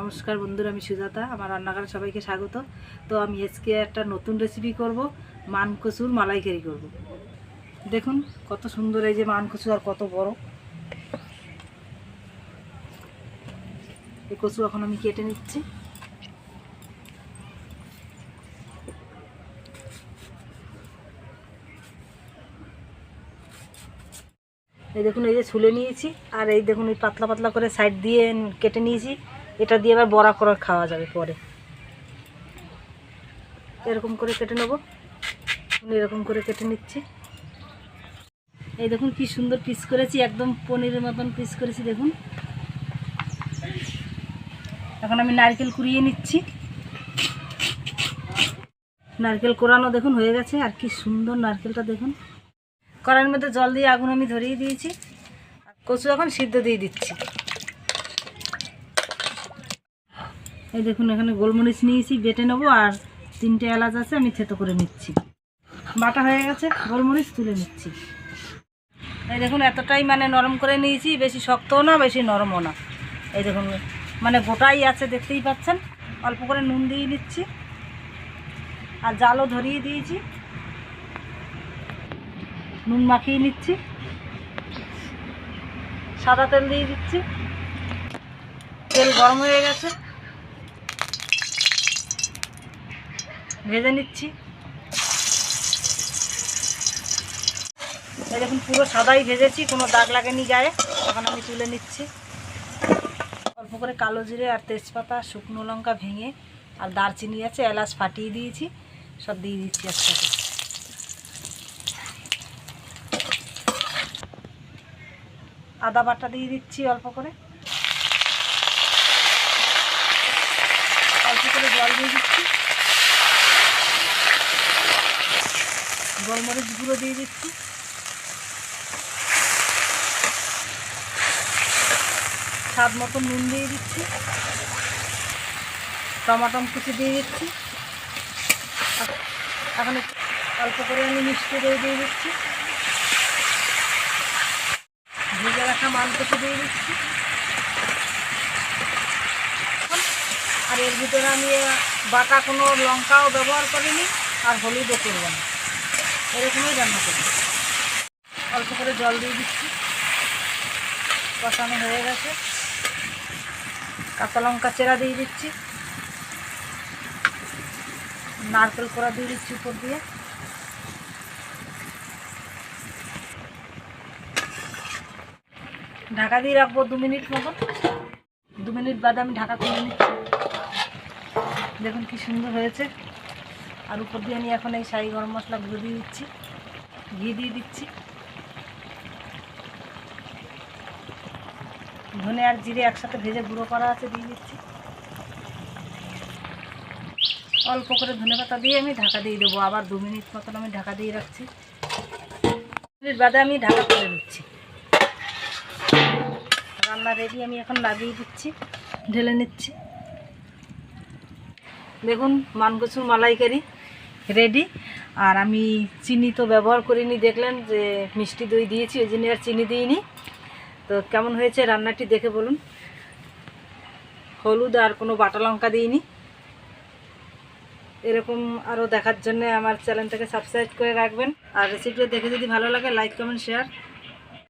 নমস্কার বন্ধুরা, আমি সুজাতা, আমার রান্নাঘরে সবাইকে স্বাগত। তো আমি আজকে একটা নতুন রেসিপি করব মান কচুর মালাইকারি করব। দেখুন কত সুন্দর এই যে মান কচু আর কত বড়। এই কচু এখন আমি কেটে নিচ্ছি। এই দেখুন, এই যে ছুলে নিয়েছি, আর এই দেখুন, এই পাতলা পাতলা করে সাইড দিয়ে কেটে নিয়েছি। এটা দিয়ে আবার বড়া করে খাওয়া যাবে পরে। এরকম করে কেটে নেব। এরকম করে কেটে নিচ্ছি। এই দেখুন কি সুন্দর পিস করেছি, একদম পনিরের মতন পিস করেছি, দেখুন। এখন আমি নারকেল কুড়িয়ে নিচ্ছি। নারকেল কোরানো দেখুন হয়ে গেছে, আর কি সুন্দর নারকেলটা দেখুন। কড়াইয়ের মধ্যে জল দিয়ে আগুন আমি ধরিয়ে দিয়েছি। কচু এখন সিদ্ধ দিয়ে দিচ্ছি। এই দেখুন, এখানে গোলমরিচ নিয়েছি, বেটে নেব, আর তিনটে এলাচ আছে, আমি থেতো করে নিচ্ছি। বাটা হয়ে গেছে, গোলমরিচ তুলে নিচ্ছি। এই দেখুন, এতটাই মানে নরম করে নিয়েছি, বেশি শক্তও না, বেশি নরমও না। এই দেখুন মানে গোটাই আছে, দেখতেই পাচ্ছেন। অল্প করে নুন দিয়ে নিচ্ছি, আর জালও ধরিয়ে দিয়েছি। নুন মাখিয়ে নিচ্ছি, সাদা তেল দিয়ে দিচ্ছি। তেল গরম হয়ে গেছে। ভেজে নিচ্ছি। দেখুন, পুরো সাদাই ভেজেছি, কোনো দাগ লাগেনি গায়ে। এখন আমি তুলে নিচ্ছি। অল্প করে কালো জিরে আর তেজপাতা, শুকনো লঙ্কা ভেঙে আর দারচিনি আছে, এলাচ ফাটিয়ে দিয়েছি, সব দিয়ে দিচ্ছি একসাথে আদা বাটা দিয়ে দিচ্ছি অল্প করে। অল্প করে জল দিয়ে দিচ্ছি। গোলমরিচ গুঁড়ো দিয়ে দিচ্ছি। স্বাদ মতো নুন দিয়ে দিচ্ছি। টমাটম কুচি দিয়ে দিচ্ছি। এখন অল্প করে আমি মিষ্টি দই দিয়ে দিচ্ছি। ভেজে রাখা মানকচু দিয়ে দিচ্ছি। আর এর ভিতরে আমি বাটা কোনো লঙ্কাও ব্যবহার করিনি, আর হলুদও করব না। এরকমই রান্না করি। অল্প করে জল দিয়ে দিচ্ছি। কষানো হয়ে গেছে। কাঁচা লঙ্কা চেরা দিয়ে দিচ্ছি। নারকেল কোড়া দিয়ে দিচ্ছি উপর দিয়ে। ঢাকা দিয়ে রাখব দু মিনিট মতন। দু মিনিট বাদে আমি ঢাকা খুলে নিচ্ছি। দেখুন কি সুন্দর হয়েছে। আর উপর দিয়ে আমি এখন এই শাহি গরম মশলা গুঁড়ো দিয়ে দিচ্ছি। ঘি দিয়ে দিচ্ছি। ধনে আর জিরে একসাথে ভেজে গুঁড়ো করা আছে দিয়ে দিচ্ছি। অল্প করে ধনে পাতা দিয়ে আমি ঢাকা দিয়ে দেবো। আবার দু মিনিট মতন আমি ঢাকা দিয়ে রাখছি। মিনিট বাদে আমি ঢাকা করে দিচ্ছি রান্না রেডি আমি এখন লাগিয়ে দিচ্ছি। ঢেলে নিচ্ছি। দেখুন মানকচুর মালাইকারি। রেডি আর আমি চিনি তো ব্যবহার করিনি, দেখলেন যে মিষ্টি দই দিয়েছি, ওই জন্য আর চিনি দিইনি। তো কেমন হয়েছে রান্নাটি দেখে বলুন। হলুদ আর কোনো বাটা লঙ্কা দিইনি। এরকম আরও দেখার জন্য আমার চ্যানেলটাকে সাবস্ক্রাইব করে রাখবেন। আর রেসিপিটা দেখে যদি ভালো লাগে লাইক কমেন্ট শেয়ার